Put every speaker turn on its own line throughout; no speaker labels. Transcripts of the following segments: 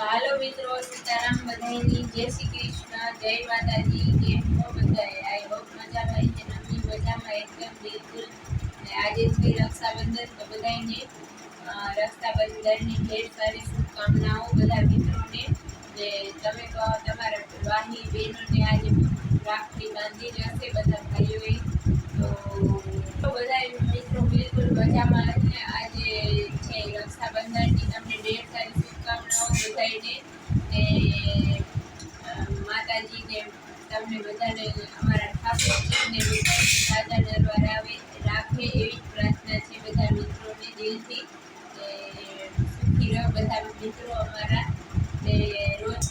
તો હાલો મિત્રો સીતારામ બધાયની જય શ્રી કૃષ્ણ જય માતાજી કેમ છો બધાએ આઈ હોપ મજામાં છે નમી મજામાં એકદમ બિલકુલ. ને આજે છે રક્ષાબંધન તો બધાયને અ, રક્ષાબંધનની ઢેર સારી શુભકામનાઓ બધા મિત્રોને. ને તમે તમારા વાહી બહેનોને આજે રાખડી બાંધી હશે બધા ભાઈઓએ. તો બધા મિત્રો બિલકુલ મજામાં આજે છે રક્ષાબંધનની સારી બધાને માતાજીને તમને બધાને અમારા ઠાકોરજીને સાજા નરવા આવે, રાખે એવી જ પ્રાર્થના છે બધા મિત્રોને દિલથી. સુખી રહો બધા મિત્રો અમારા. ને રોજ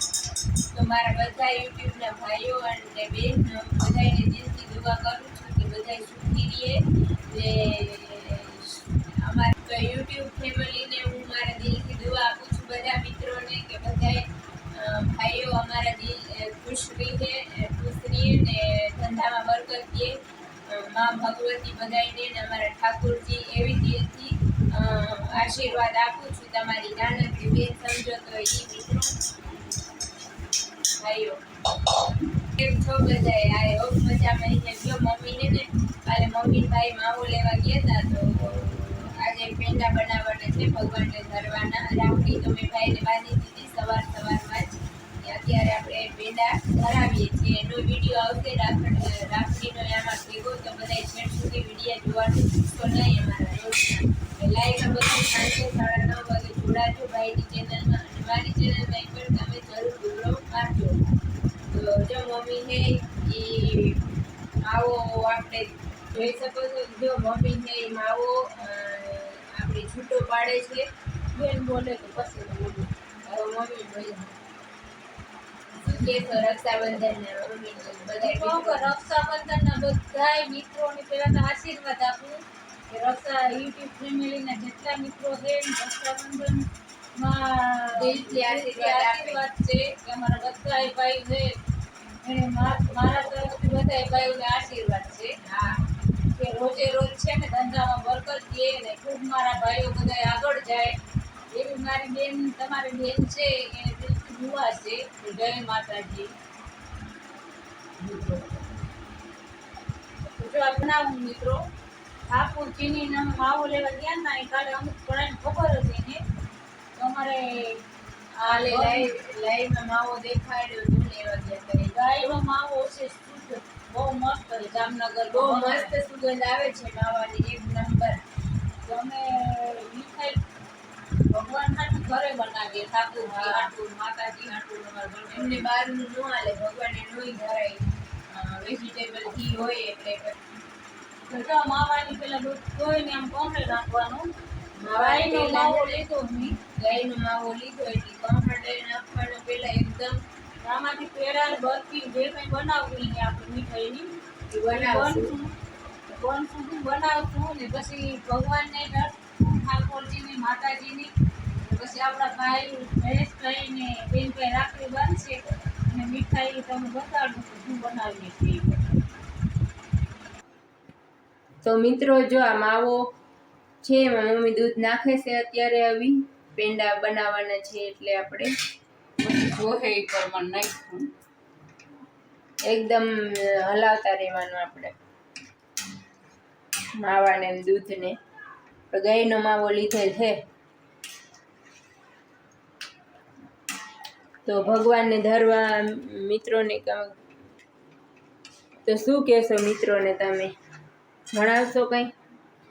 તો બધા યુટ્યુબના ભાઈઓ અને બેન બધાને દિલથી દુઆ કરું છું કે બધા સુખી રહે ને અમારી યુટ્યુબ ફેમિલીને હું મારા દિલથી દુઆ આપું છું બધા ભાઈઓ અમારા દિલ અ, ખુશ રહે અ, ખુશ રહે ને ધંધામાં બરકત દે મા ભગવતી બધાયને ને અમારા ઠાકોરજી એવી દિલથી આશીર્વાદ આપું છું તમારી નાનકડી બેન સમજો તો એ મિત્રો ભાઈઓ કેમ છો બધાય? આઈ હોપ મજામાં છે. જો મમ્મીને ને કાલે મમ્મી ભાઈ માવો લેવા ગયા હતા તો આજે પેંડા બનાવવાના છે ભગવાનને ધરવાના. રાખડી તો મેં ભાઈને બાંધી દીધી સવાર સવારમાં જ. અત્યારે આપણે પેદા ભરાવીએ છીએ. એનો વીડિયો આવશે. રાખડ રાખડીનો એમાં ભેગો તો બધા છેડ સુધી વીડિયો જોવાનું ચૂકશો નહીં અમારા રોજના. લાઈક બધું સાંજે સાડા નવ વાગે જોડાજો ભાઈની ચેનલમાં અને મારી ચેનલમાં પણ તમે જરૂર દોરો મારજો તો જો મમ્મી છે એ માવો આપણે જોઈ શકો છો. જો મમ્મી છે એ માવો આપણે છૂટો પાડે છે. બેન બોલે તો પછી મમ્મી મમ્મી બોલે તો રક્ષાબંધનના બધા
રક્ષાબંધનના બધાય મિત્રોને પહેલા તો આશીર્વાદ આપું કે રક્ષા યુટ્યુબ ફેમિલીના જેટલા મિત્રો છે રક્ષાબંધનમાં
દિલથી આશીર્વાદ
છે કે અમારા બધાય ભાઈ છે એને મારા તરફથી બધાય ભાઈઓને આશીર્વાદ છે.
હા.
કે રોજે રોજ છે ને ધંધામાં બરકત દે ને ખૂબ મારા ભાઈઓ બધા આગળ જાય. એવી મારી બેન તમારી બેન છે એને દુઆ છે જય માતાજી જો આ મિત્રો ઠાકુર ચીની માવો લેવા ગયા ના એ કાલે અમુક પ્રાણી ખબર હતી ને તો અમારે
હાલે લાઈવ લાઈવમાં માવો દેખાડ્યો તું લેવા ગયા કરે.
માવો છે શુદ્ધ બહુ મસ્ત જામનગર
બહુ મસ્ત સુગંધ આવે છે માવાની એક નંબર.
તો અમે મીઠાઈ ભગવાન હાટું ઘરે બનાવીએ ઠાકુરજી
હા.
માતાજી હાટું અમારા
એમને બહારનું ન હાલે ભગવાને નોઈ ઘરે વેજીટેબલ ઘી હોય એટલે
જો માવાની પેલા ધોઈને આમ કોંઠે નાખવાનું. ગાયનો માવો લીધો
ગાયનો માવો લીધો એટલે કમ્ફર્ટે નાખવાનો પેલા એકદમ
આમાંથી પેડા બરફી જે કંઈ બનાવવું આપણે મીઠાઈની
ઈ બનાવશું.
બનશું બનશું બનાવશું ને પછી ભગવાનને ઠાકોરજીની માતાજીની ને પછી આપણા ભાઈ મહેશભાઈ ને બેનભાઈ રાખડી બાંધશે અને મીઠાઈ તમે બતાડો કે શું બનાવીએ છીએ
તો મિત્રો જો આ માવો છે એમાં મમ્મી દૂધ નાખે છે અત્યારે આવી. પેંડા બનાવવાના છે એટલે આપણે.
જોહે એ પ્રમાણે નાખવું
એકદમ હલાવતા રહેવાનું આપણે. માવાને ને દૂધને. ગાયનો માવો લીધેલ છે. તો ભગવાનને ધરવા મિત્રોને તો શું કહેશો મિત્રોને તમે? જણાવશો કંઈ?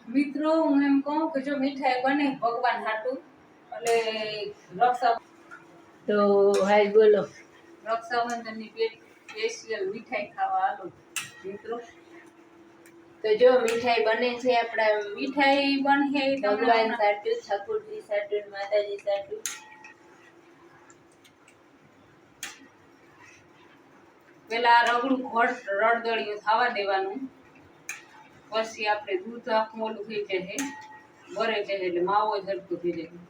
મિત્રો હું એમ કહું કે જો મીઠાઈ બને ભગવાન હાટું. એટલે રક્ષા
તો હાલ બોલો.
રક્ષાબંધનની પેટ સ્પેશિયલ મીઠાઈ ખાવા આલો મિત્રો.
તો જો મીઠાઈ બને છે આપણા
મીઠાઈ તમને
ભગવાન સાટું ઠાકોરજી સાટું માતાજી સાટું.
પેલા રગડું ઘટ રડદળિયું થવા દેવાનું. પછી આપણે દૂધ આખું ઓલું થઈ જશે ભરે જશે એટલે માવો ઝડપું થઈ જાય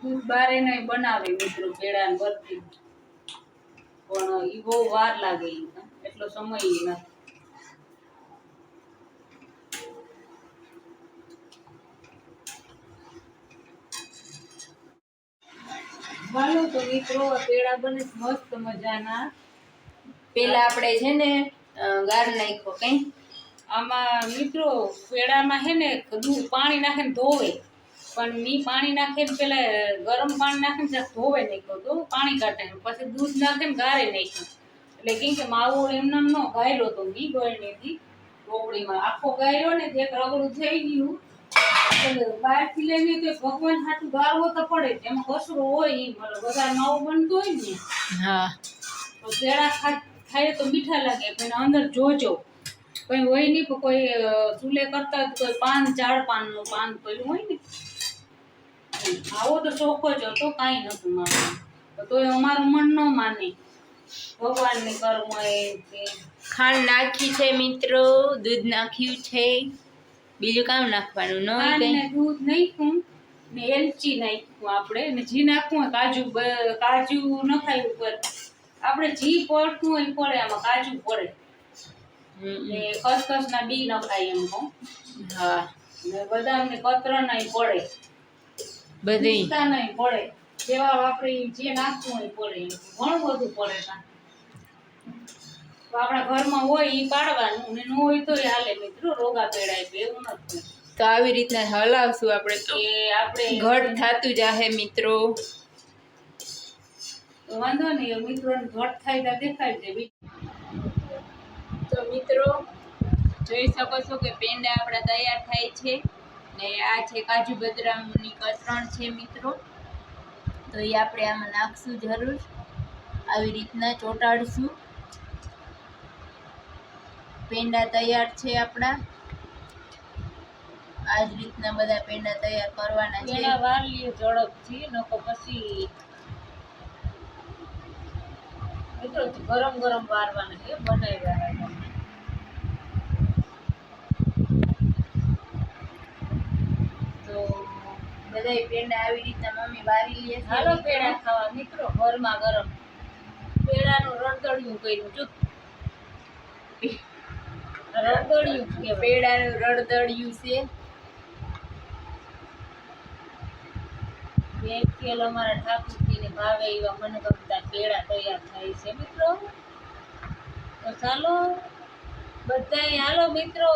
દૂધ બારે નહીં બનાવે મિત્રો પેડા ને બરફી પણ એ બહુ વાર લાગે એટલો સમય નથી. હાલો તો મિત્રો પેડા બને મસ્ત મજાના.
પેલા આપણે છે ને ગાર નાખ્યો કઈ?
આમાં મિત્રો પેડામાં છે ને દૂધ પાણી નાખીને ધોવે. પણ મી પાણી નાખીને પેલા ગરમ પાણી નાખીને ત્યાં ધોવે નાખ્યો તો પાણી કાઢે પછી દૂધ નાખીને ગારે નાખ્યું. એટલે કેમ કે માવો એમને નો ગાયરો તો મી ગળણીથી ટોપડીમાં આખો ગાયરો ને એક રગડું થઈ ગયું. બહારથી લઈને તો ભગવાન હાટું ગાળવો તો પડે. એમાં કસરો હોય ઈ. મતલબ માવો બનતો હોય ને.
હા.
તો પેડા ખા- તો મીઠા લાગે પણ અંદર જોજો. કોઈ હોય નહીં પણ કોઈ ચૂલે કરતા કોઈ પાન ચાર પાનનું પાન પેલું હોય ને. આવો તો ચોખ્ખો જ હતો કાંઈ નતું મારું તો તોય અમારું મન ન માને. ભગવાનની કર્મ એ
ખાંડ નાખી છે મિત્રો દૂધ નાખ્યું છે. બીજું કામ નાખવાનું ન
ને દૂધ નાખ્યું ને એલચી નાખ્યું આપણે. ને જી નાખવું હોય કાજુ બ- કાજુ નખાય ઉપર. આપણે જી પડતું હોય પડે આમાં કાજુ પડે. ને ખસખસના બી નખાય એમ કહું
હા.
ને બદામની કતરા પડે.
બધી.
નહીં પડે. જેવા આપણે જે નાખવું હોય પડે. ઘણું બધું પડે તો આપણા ઘરમાં હોય એ પાડવાનું ને ન હોય તો હાલે મિત્રો રોગા પેડાય બે એવું નથી
તો આવી રીતના હલાવશું આપણે
કે આપણે
ઘટ થતું જાહે મિત્રો.
વાંધો નહીં મિત્રોને ઘટ થાય તો દેખાય છે
તો મિત્રો જોઈ શકો છો કે પેંડા આપણા તૈયાર થાય છે ને આ છે કાજુ બદામની કતરણ છે મિત્રો. તો એ આપણે આમાં નાખશું જરૂર. આવી રીતના ચોંટાડશું. પેંડા તૈયાર છે આપણા. આ જ રીતના બધા પેંડા તૈયાર કરવાના છે.
પેંડા વાર લઈએ ઝડપથી નકો પછી મિત્રો ગરમ ગરમ વારવાના છે બનાવ્યા
તો બધાય પેંડા આવી રીતના મમ્મી વારી લે છે
હાલો. પેડા ખાવા મિત્રો. ઘરમાં ગરમ. પેડાનું રણતળિયું કર્યું જો રણતળિયું કે
પેડાનું રડદળિયું છે?
બે તેલ અમારા ઠાકોરજીને ભાવે એવા મનગમતા પેડા તૈયાર થાય છે, મિત્રો. તો ચાલો, બધાય હાલો, મિત્રો.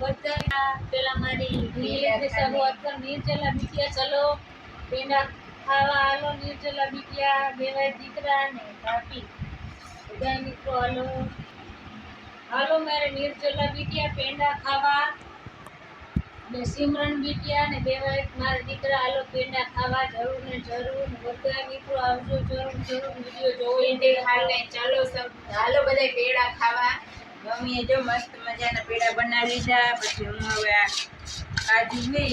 બધા પેલા મારી શરૂઆત કર નિર્જલા મીઠિયા ચલો. પેંડા ખાવા હાલો, નિર્જલા મીઠિયા બેવાય દીકરા ને ભાભી. બધા મિત્રો, હાલો. હાલો મારે નિર્જલા બીટિયા પેંડા ખાવા ને સિમરન બીટિયા ને બેવાય મારા દીકરા હાલો પેંડા ખાવા જરૂર ને જરૂર. બધા મિત્રો આવજો જરૂર જરૂર વીડિયો જોવો.
પેંડે હાલે ચાલો સબ હાલો બધા પેંડા ખાવા. મમ્મીએ જો મસ્ત મજાના પેંડા બનાવી લીધા પછી હું હવે આ કાજુ
લઈ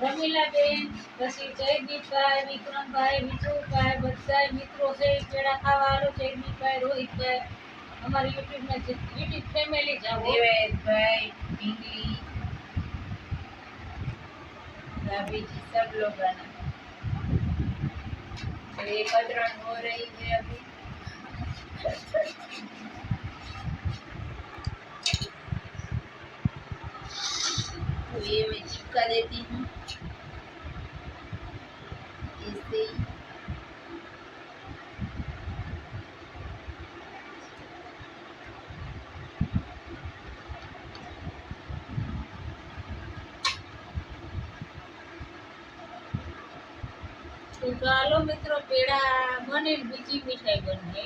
રમીલાબેન, પછી જયદીપભાઈ, વિક્રમભાઈ, વિજુભાઈ, બધા મિત્રો છે પેડા ખાવા. હાલો જયદીપભાઈ, રોહિતભાઈ, અમારી યુટ્યુબમાં જે યુટ્યુબ ફેમિલી જાઓ
દેવેશભાઈ ઢીંગલી भाभीजी सब लोग आना तो ये कतरण हो रही है अभी तो ये मैं चिपका देती हूँ ऐसे
તો ચાલો મિત્રો પેડા બને બીજી મીઠાઈ બને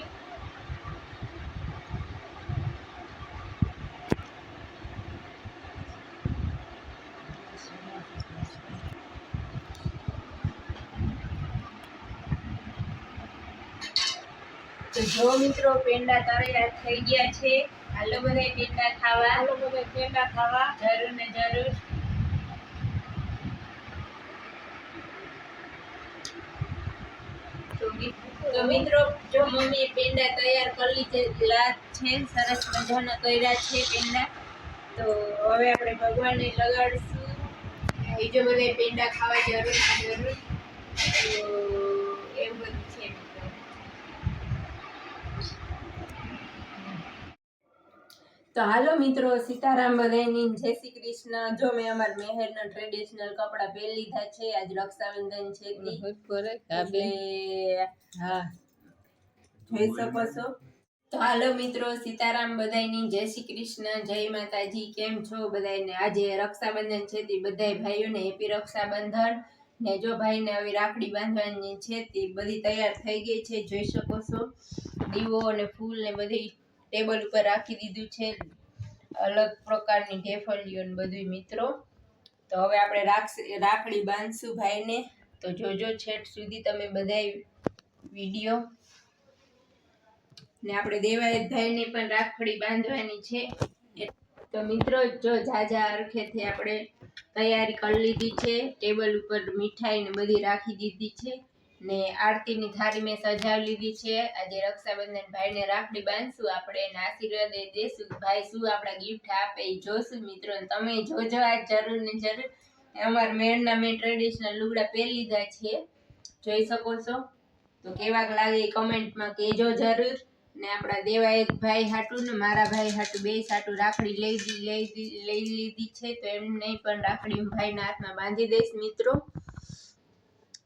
તો જો મિત્રો પેંડા તૈયાર થઈ ગયા છે. હાલો બધા પેંડા ખાવા.
હાલો બધા પેંડા ખાવા.
જરૂર ને જરૂર તો મિ- તો મિત્રો, જો મમ્મીએ પેંડા તૈયાર કરી લીધેલા છે, સરસ મજાના કર્યા છે પેંડા. તો હવે આપણે ભગવાનને લગાડશું. બીજો બધા પેંડા ખાવા જરૂર જરૂર. તો એવું બધું છે મિત્રો તો હાલો મિત્રો સીતારામ બધાની જય શ્રી કૃષ્ણ. જો મેં અમાર મહેરના ટ્રેડિશનલ કપડાં પહેરી લીધા છે આજ રક્ષાબંધન છે
હા.
જોઈ શકો છો. તો હાલો મિત્રો સીતારામ બધાની જય શ્રી કૃષ્ણ. જય માતાજી કેમ છો બધાને આજે રક્ષાબંધન છે તે બધાય ભાઈઓને હેપી રક્ષાબંધન. ને જો ભાઈને હવે રાખડી બાંધવાની છે તે બધી તૈયાર થઈ ગઈ છે જોઈ શકો છો. દીવો અને ફૂલ ને બધી ટેબલ ઉપર રાખી દીધું છે. અલગ પ્રકારની ઢેફળીઓ ને બધું મિત્રો. તો હવે આપણે રાખ- રાખડી બાંધશું ભાઈને. તો જોજો છેટ સુધી તમે બધાય વીડિયો. ને આપણે દેવાયત ભાઈને પણ રાખડી બાંધવાની છે. તો મિત્રો જો જાજા અરખેથી આપણે તૈયારી કરી લીધી છે. ટેબલ ઉપર મીઠાઈ ને બધી રાખી દીધી છે. ને આરતીની થાળી મેં સજાવી લીધી છે. આજે રક્ષાબંધન ભાઈને રાખડી બાંધશું. આપણે એને આશીર્વાદ દેશું ભાઈ, શું આપણા ગિફ્ટ આપે એ જોશું મિત્રો તમે જોજો આ જરૂર ને જરૂર. અમારા મેળના મેં ટ્રેડિશનલ લુગડા પહેરી લીધા છે. જોઈ શકો છો? તો કેવાક લાગે એ કમેન્ટમાં કહેજો જરૂર. ને આપણા દેવા એક ભાઈ હાટું ને મારા ભાઈ હાટું બે હાટું રાખડી લઈ લઈ લઈ લીધી છે. તો એમને પણ રાખડી ભાઈના હાથમાં બાંધી દઈશ મિત્રો.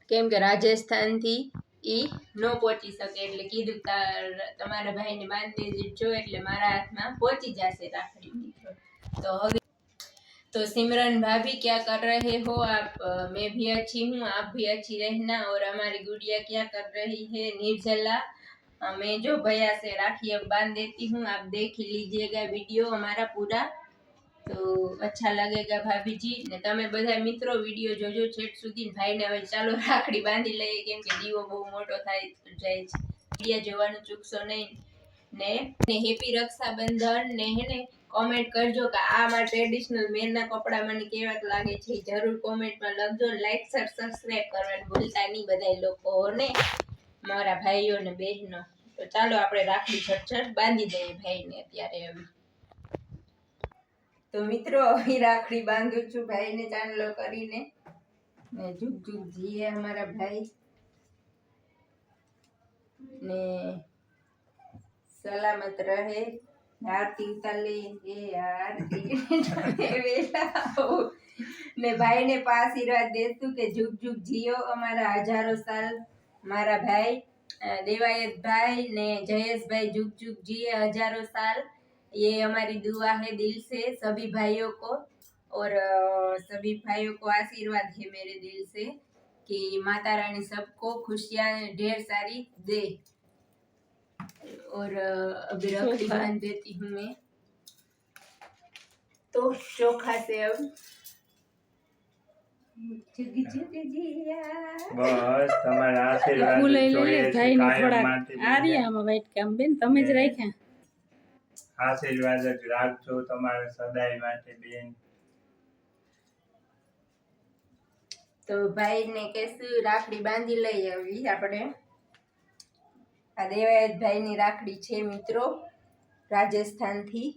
કેમ કે રાજસ્થાનથી ઈ ન પહોંચી શકે એટલે કીધું તાર- તમારા ભાઈને બાંધી દેજો એટલે મારા હાથમાં પહોંચી જશે રાખડી મિત્રો તો હવે तो सिमरन भाभी क्या कर रहे हो आप अ, मैं भी अच्छी हूँ आप भी अच्छी रहना और हमारी गुड़िया क्या कर रही है निर्जला अ, मैं जो भैया से राखी अब बांध देती हूँ आप देख लीजिएगा वीडियो हमारा पूरा તો અચ્છા લાગેગા ભાભીજી. ને તમે બધા મિત્રો વીડિયો જોજો છેટ સુધી. ભાઈને હવે ચાલો રાખડી બાંધી લઈએ, કેમ કે દીવો બહુ મોટો થાય જાય છે. વિડીયા જોવાનું ચૂકશો નહીં. ને ને હેપી રક્ષાબંધન. ને હે ને કોમેન્ટ કરજો કે આ મારા ટ્રેડિશનલ મેનના કપડાં મને કેવાક લાગે છે જરૂર કોમેન્ટમાં લખજો. લાઈક સર સબસ્ક્રાઈબ કરવાનું ભૂલતા નહીં બધા લોકો ને મારા ભાઈઓ ને બહેનો. તો ચાલો આપણે રાખડી છટછટ બાંધી દઈએ ભાઈને અત્યારે હવે. તો મિત્રો, અહીં રાખડી બાંધું છું ભાઈને, ચાંદલો કરીને. ને જુગ જુગ જીએ અમારા ભાઈ. ને સલામત રહે. આરતી ઉતાલે એ આરતી. વેલા ને ભાઈને આશીર્વાદ દેતું કે જુગ જુગ જીઓ અમારા હજારો સાલ. મારા ભાઈ દેવાયત ભાઈ ને જયેશભાઈ જુગ જુગ જીએ હજારો સાલ. ये हमारी दुआ है दिल से सभी भाइयों को और अ, सभी भाइयों को आशीर्वाद है मेरे दिल से कि माता रानी सबको खुशियाँ ढेर सारी दे और अ, अभी रखड़ी बांध देती हूँ मैं तो चोखा से अब जुग जुग जिया
બસ તમારા આશીર્વાદ
ફૂલ લઈ
જોઈએ
લઈએ
છે
ભાઈને
કાયમ
થોડાક
માટે
આ રહ્યા આમાં વાઈટ કામ બેન તમે જ રાખ્યા
આશીર્વાદ જ રાખજો તમારે સદાય માટે બેન
તો ભાઈને કેશું રાખડી બાંધી લઈ આવી આપણે આ દેવાયતભાઈની રાખડી છે મિત્રો રાજસ્થાનથી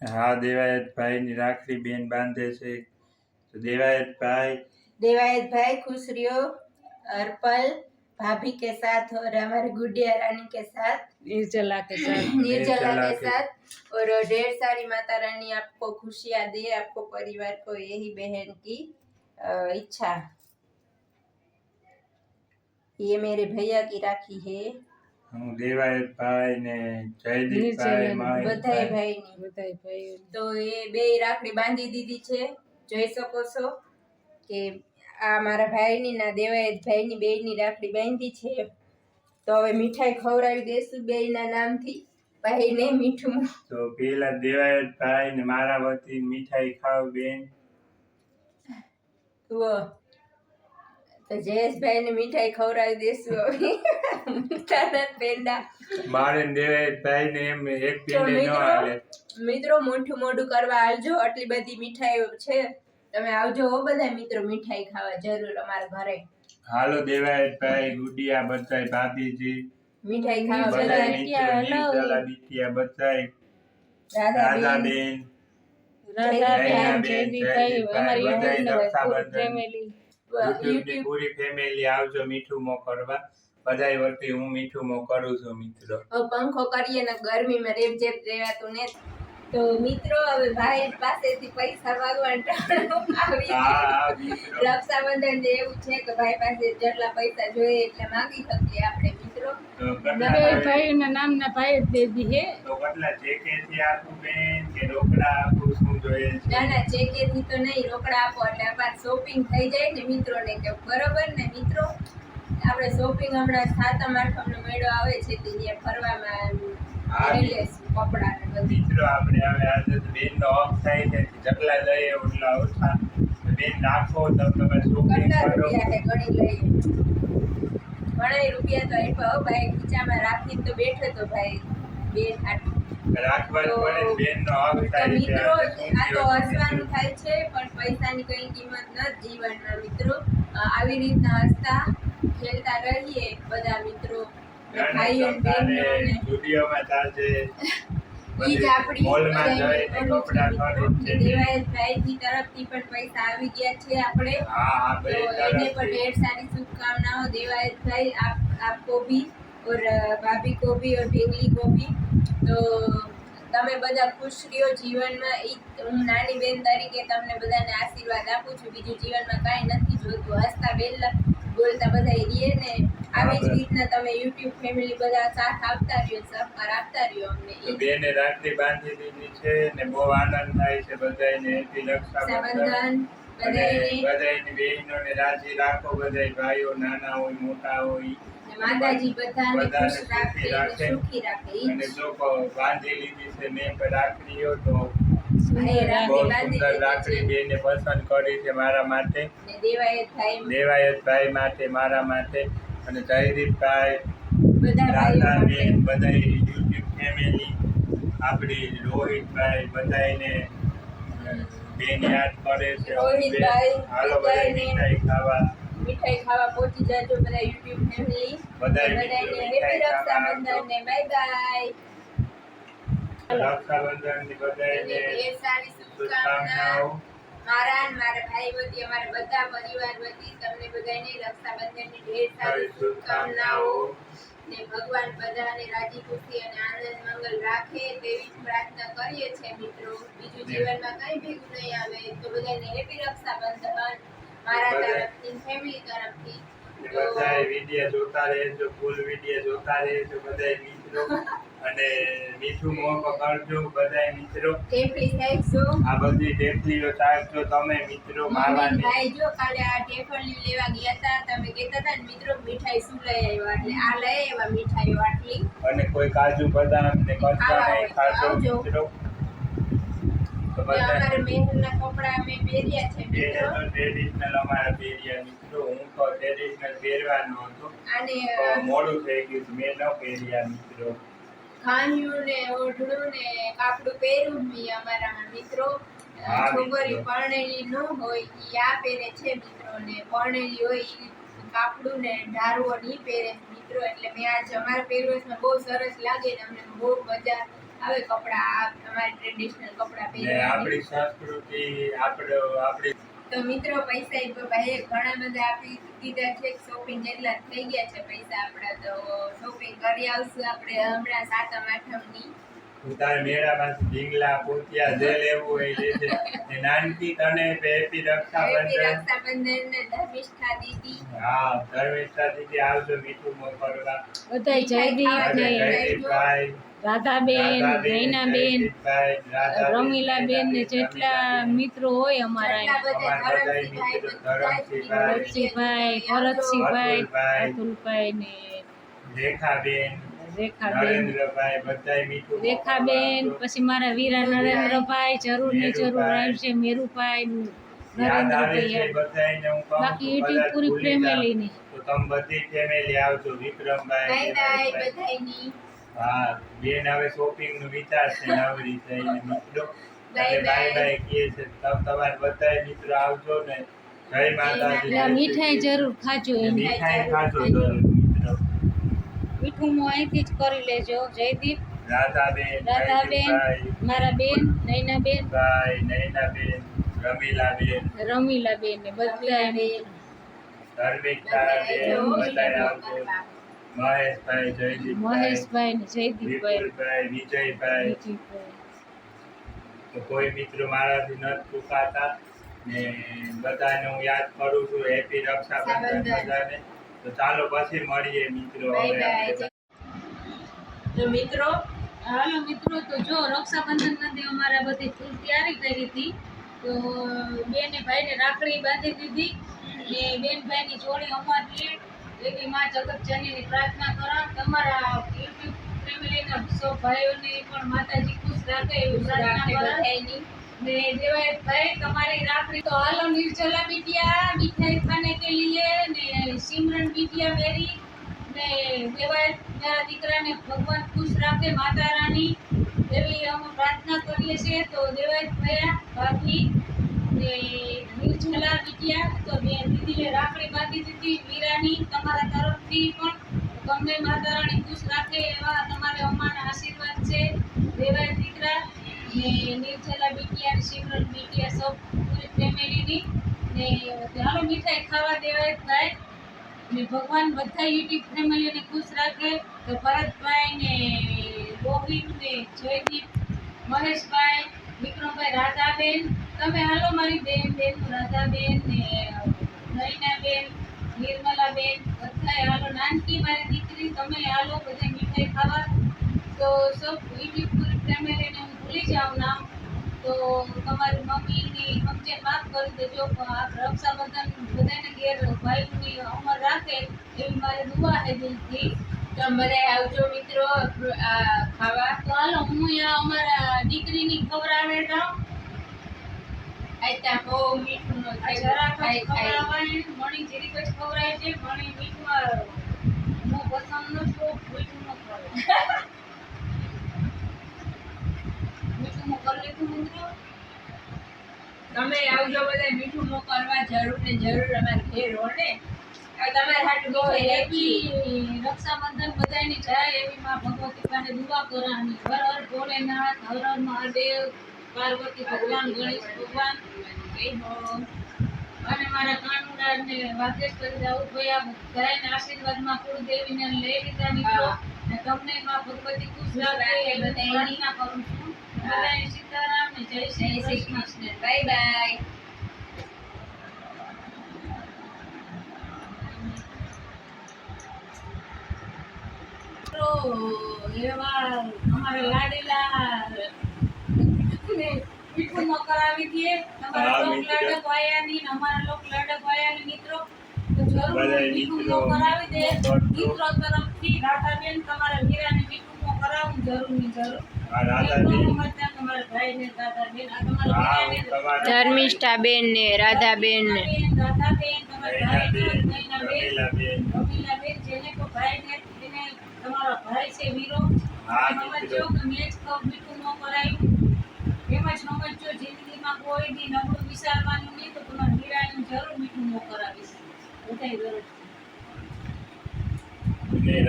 હા દેવાયતભાઈની રાખડી બેન બાંધે છે
દેવાયતભાઈ દેવાયતભાઈ ખુશ રહ્યો અર્પલ भाभी के साथ और हमारे गुडिया रानी के साथ
નિર્જલા કે સાથ
निर्जला
निर्जला
के
के-
साथ और ढेर सारी माता रानी आपको खुशियाँ दे आपको परिवार को यही बहन की अ, इच्छा ये मेरे भैया की राखी है
હું દેવાયત ભાઈ ને જયદીપભાઈ
નિર્જલા
બધાય
મહેશભાઈ
ભાઈની
બધાય ભાઈઓ
તો એ બે રાખડી બાંધી દીધી છે જોઈ શકો છો કે આ મારા ભાઈની ના દેવાયત ભાઈની બેયની રાખડી બાંધી છે. તો હવે મીઠાઈ ખવડાવી દેશું બેયના નામથી. ભાઈને મીઠું
તો પેલા દેવાયત ભાઈ ને મારા વતી મીઠાઈ ખાવ બેન.
તો તો જયેશભાઈને મીઠાઈ ખવડાવી દેશું હવે. તરત પેંડા.
મારે ને દેવાયત ભાઈ ને એમ એક પેંડે ન
મિત્રો
હાલે.
મિત્રો મોઢું મોઢું કરવા આવજો આટલી બધી મીઠાઈઓ છે. તમે આવજો હો બધા મિત્રો મીઠાઈ ખાવા જરૂર અમારા ઘરે.
હાલો દેવાયતભાઈ ગુડિયા બધાય ભાભીજી.
મીઠાઈ ખાવા
બધા મિત્રો નિર્જલા બિટિયા
રાધાબેન.
પૂરી ફેમિલી આવજો મીઠું મો કરવા બધાય વતી હું મીઠું મો કરું છું મિત્રો.
પંખો કરીએ ને ગરમીમાં જેપ રહેવાતું ને તો મિત્રો હવે ભાઈ પાસેથી પૈસા માંગવાનું રક્ષાબંધન એવું છે કે ભાઈ પાસે જેટલા પૈસા જોઈએ એટલે માંગી શકીએ આપણે મિત્રો.
તો ના
નામ ના ભાઈ જ દે હે
તો કેટલા ચેકેથી આપું બેન કે રોકડા આપું શું જોઈએ છે?
ના ચેકે થી તો નહીં રોકડા આપો એટલે અમારે શોપિંગ થઈ જાય ને મિત્રો ને કે બરોબર ને મિત્રો? આપણે શોપિંગ હમણાં સાતમ આઠમનો મેળો આવે છે તે ત્યાં ફરવામાં
હા.
લઈ લેશું કપડાં ને બધું.
મિત્રો આપણે હવે આજે તો બેનનો ઓફ થાય છે જેટલા લઈએ એટલા ઓછા. બેન રાખો તો તમે શોપિંગ કરો?
ગણી લઈએ? ઘણા રૂપિયા તો આપ્યા ભાઈ ખીચામાં રાખીને તો બેઠો તો ભાઈ બે હાથ
પડે થાય છે
આ તો હસવાનું થાય છે પણ પૈસાની કઈ કિંમત ન જીવનમાં મિત્રો. આવી રીતના હસતા ખેલતા રહીએ બધા મિત્રો. ઓર ભાભી કો ઓર ઢીંગલી કો તો તમે બધા ખુશ રહ્યો જીવનમાં. એ હું નાની બેન તરીકે તમને બધાને આશીર્વાદ આપું છું. બીજું જીવનમાં કાંઈ નથી જોતું હસતા વહેલા બોલતા બધા રહીએ ને આવી જ રીતના તમે યુટ્યુબ ફેમિલી બધા સાથ આપતા રહ્યો સહકાર આપતા રહ્યો અમને.
બેને રાખડી બાંધી દીધી છે ને બહુ આનંદ થાય છે બધાને. હેપી રક્ષાબંધન
બધાને
બહેનોને રાજી રાખો બધાય ભાઈઓ નાના હોય મોટા હોય.
માતાજી બધાને
બધાને
ખુશ રાખે
સુખી રાખે.
જ.
અને જો બાંધી લીધી છે મેં રાખડીઓ તો બહુ સુંદર રાખડી બેને પસંદ કરી છે મારા માટે.
ને દેવાયત ભાઈ
માટે મારા માટે અને જયદીપભાઈ
બધા
યુટ્યુબ ફેમિલી આપણી રોહિતભાઈ બધાને બેન યાદ કરે છે.
રોહિતભાઈ,
હાલો બધા મીઠાઈ ખાવા.
મીઠાઈ ખાવા પહોંચી જાજો બધા યુટ્યુબ ફેમિલી
બધાય
બધાને હેપી રક્ષાબંધન ને બાય બાય
રક્ષાબંધન બધાને શુભકામનાઓ.
મારા મારા ભાઈ વતી અમારા બધા પરિવાર વતી તમને બધાને રક્ષાબંધનની ઢેર સારી શુભકામનાઓ. ને ભગવાન બધાને રાજી ખુશી અને આનંદ મંગલ રાખે તેવી જ પ્રાર્થના કરીએ છીએ મિત્રો. બીજું જીવનમાં કઈ ભેગું નહીં આવે તો બધાને હેપી રક્ષાબંધન મારા. તરફથી ફેમિલી તરફથી.
ને વીડિયો જોતા રહેજો ફૂલ વીડિયો જોતા રહેજો બધાય મિત્રો. અને મીઠું મોં પકડજો બધા મિત્રો.
ટેફલી ખાઈશો
આ બધી ટેકલીઓ ચાખજો તમે મિત્રો મારવા
ભાઈ જો કાલે આ ટેફલી લેવા ગયા હતા તમે કહેતા હતા મિત્રો મીઠાઈ શું લઈ આવ્યા? એટલે આ લઈ આવ્યા મીઠાઈઓ આટલી.
અને કોઈ કાજુ બદામ ને કચા નહીં ખાજો મિત્રો.
અમારે મહેરના કપડા અમે પહેર્યા છે મિત્રો.
ટ્રેડિશનલ અમારા પહેર્યા મિત્રો. હું તો ટ્રેડિશનલ પહેરવાનો હતો.
અને
મોડું થઈ ગયું મેં ન પહેર્યા મિત્રો.
ખાન્યું ને ઓઢણું ને કાપડું પહેર્યું જ અમારા મિત્રો. છોકરી પરણેલી ન હોય ઈ આ પહેરે છે મિત્રો. ને પરણેલી હોય કાપડું ને ઢારવો નહીં પહેરે મિત્રો. એટલે મેં આજ અમારા પહેરવેશમાં બહુ સરસ લાગે ને અમને બહુ મજા આવે કપડા તમારે ટ્રેડિશનલ કપડા પહેરે
આપણી સંસ્કૃતિ આપણો આપણી
તો મિત્રો પૈસા ઈ ભાઈએ ઘણા બધા આપી દીધા છે શોપિંગ જેટલા થઈ ગયા છે પૈસા આપણા તો શોપિંગ કરી આવશું આપણે હમણાં સાતમ આઠમની.
ઉતાર મેળામાંથી ઢીંગલા પોતિયા જે લેવું હોય લેજે ને નાનકી તને હેપી
હેપી
રક્ષાબંધન.
રક્ષાબંધન ને ધર્મિષ્ઠા દીદી.
હા ધર્મિષ્ઠા દીદી આવજો મીઠું મોકલવા.
બધાય જય
અને
જય
જયદીપભાઈ
રાધાબેન
રાધાબેન,
રમીલાબેન ને જેટલા મિત્રો હોય અમારા
ભરતસિંહભાઈ
ભરતસિંહભાઈ
અતુલભાઈ.
ને
રેખાબેન
રેખાબેન. પછી મારા વીરા નરેન્દ્રભાઈ જરૂર ને જરૂર. આવશે મેરુભાઈ નરેન્દ્રભાઈ બાકી યુટ્યુબ પૂરી ફેમિલીની.
તો તમે બધી ફેમિલી આવજો વિક્રમભાઈ હા બેન હવે શોપિંગનું વિચાર છે નવરી થઈને મિત્રો બાય બાય કહે છે તમ તમારે બધાય મિત્રો આવજો ને જય માતાજી
મીઠાઈ જરૂર ખાજો
મીઠાઈ ખાજો જરૂર મિત્રો.
મીઠું હું અહીંથી જ કરી લેજો. જયદીપ.
રાધાબેન
રાધાબેન મારા બેન નૈનાબેન.
ભાઈ નૈનાબેન રમીલાબેન.
રમીલાબેન ને બધા
બેન.
ધર્મિકતાબેન બધાય આવજો. મહેશભાઈ જયદીપ
મહેશભાઈ ને જયદીપભાઈ
વિજયભાઈ. તો કોઈ મિત્રો મારાથી નથી ચૂકાતા ને બધાને હું યાદ કરું છું. હેપી રક્ષાબંધન. બધાને. તો ચાલો પછી મળીએ મિત્રો હવે
તો મિત્રો
હાલો મિત્રો તો જો રક્ષાબંધન નથી અમારે બધી ફૂલ તૈયારી કરી હતી. તો બેને ભાઈને રાખડી બાંધી દીધી ને બેન ભાઈની જોડી અમારી એવી માં જગત જનીની પ્રાર્થના કરો. તમારા યુટ્યુબ ફેમિલીના સૌ ભાઈઓને પણ માતાજી ખુશ રાખે એવું પ્રાર્થના કરો. ને દેવાય ભાઈ તમારી રાખડી તો હાલો નિર્જલા બિટિયા મીઠાઈ ખાને કે લીએ ને સિમરન બિટિયા મેરી. ને દેવાય મારા દીકરાને ભગવાન ખુશ રાખે માતા રાની એવી અમે પ્રાર્થના કરીએ છીએ. તો દેવાય ભયા ભાભી ને નિર્જલા બિટિયા તો મેં દીદીએ રાખડી બાંધી દીધી મીરાની તમારા તરફથી પણ. તમને માતા રાણી ખુશ રાખે એવા તમારે અમારા આશીર્વાદ છે. દેવાય દીકરા, ને નિર્જલા બિટિયા સિમરન બીટીયા સૌ પૂરી ફેમિલીની. ને હાલો મીઠાઈ ખાવા દેવાય ભાઈ. ને ભગવાન બધા યુટ્યુબ ફેમિલીને ખુશ રાખે. તો ભરતભાઈ ને રોહિત ને જયદીપ, મહેશભાઈ, વિક્રમભાઈ રાધાબેન તમે હાલો મારી બેન બેન રાધાબેન ને નિર્મલા નિર્મલાબેન બધાએ હાલો. નાનકી મારી દીકરી તમે હાલો બધા મીઠાઈ ખાવા. તો સૌ યુટ્યુબ પૂરી ફેમિલીને હું ભૂલી જાઉં નામ. તો તમારી મમ્મીની સમજે માફ કરી દેજો રક્ષાબંધન બધાને ઘેર ભાઈની અમર રાખે એવી મારી દુઆ છે દિલથી.
તો બધાય આવજો મિત્રો ખાવા.
તો હાલો હું અમારા દીકરીની ખવડાવે જાઉં
આયતા બહુ મીઠું નો
આ જરાક
ખાઈ ખાઈ
મણી જરીક જ ખવડાવે છે મણી મીઠમાં હું પસંદ ન છું મીઠું ન ખવડાવે મીઠું હું લીધું મિત્રો?
તમે આવજો બધા મીઠું મોકલવા જરૂર ને જરૂર અમારે ઘેર હો ને. હવે તમારે હાટું
એવી રક્ષાબંધન બધાની જાય એવી માં ભગવતી પાસે દુઆ કરવાની હર હર ભોલેનાથ હર હર મહાદેવ. પાર્વતી ભગવાન ગણેશ ભગવાન અને મારા કાનુડા ને વાઘેશ્વરી દાઉદભાઈ આ બધાયના આશીર્વાદમાં કુળદેવીને લઈ લીધા મિત્રો.
હા.
ને તમને માં ભગવતી ખુશ
રાખે
એ
બધાયની.
પ્રાર્થના કરું છું. બધાને સીતારામ ને જય શ્રી કૃષ્ણ.
Bye bye.
એવા અમારા લાડેલા ને ન કરાવી દઈએ લોક
મિત્રો.
લાડક વાયાની ને અમારા લોક લાડક વાયાની મિત્રો. તો જરૂર મીઠું
મિત્રો
કરાવી દે. મિત્રો તરફથી રાધાબેન તમારા વીરાને મીઠું ન કરાવવું જરૂરની જરૂર.
ધર્મિષ્ઠાબેન ને રાધાબેન. ને
જેને કોઈ ભાઈ ને તમારો ભાઈ છે વીરો
મિત્રો.
કે મેં બધાય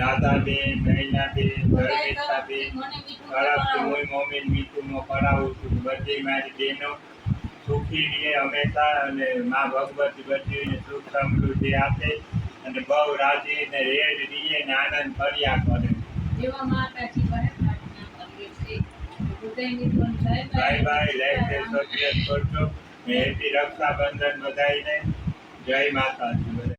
રાધાબેન નૈનાબેન
બધાય
ધર્મિષ્ઠાબેન
તરફથી મને મીઠું ન
તરફથી
કરાવો.
હું મમ્મી મીઠું કરાવું છું. બધી મારી બહેનો સુખી રહે હંમેશા અને મા ભગવતી બધીને સુખ સમૃદ્ધિ આપે અને બહુ રાજી ને રેડ રહીએ ને. આનંદ કર્યા કરે બાય બાય સબસ્ક્રાઈબ કરજો હેપી રક્ષાબંધન બધાને જય માતાજી.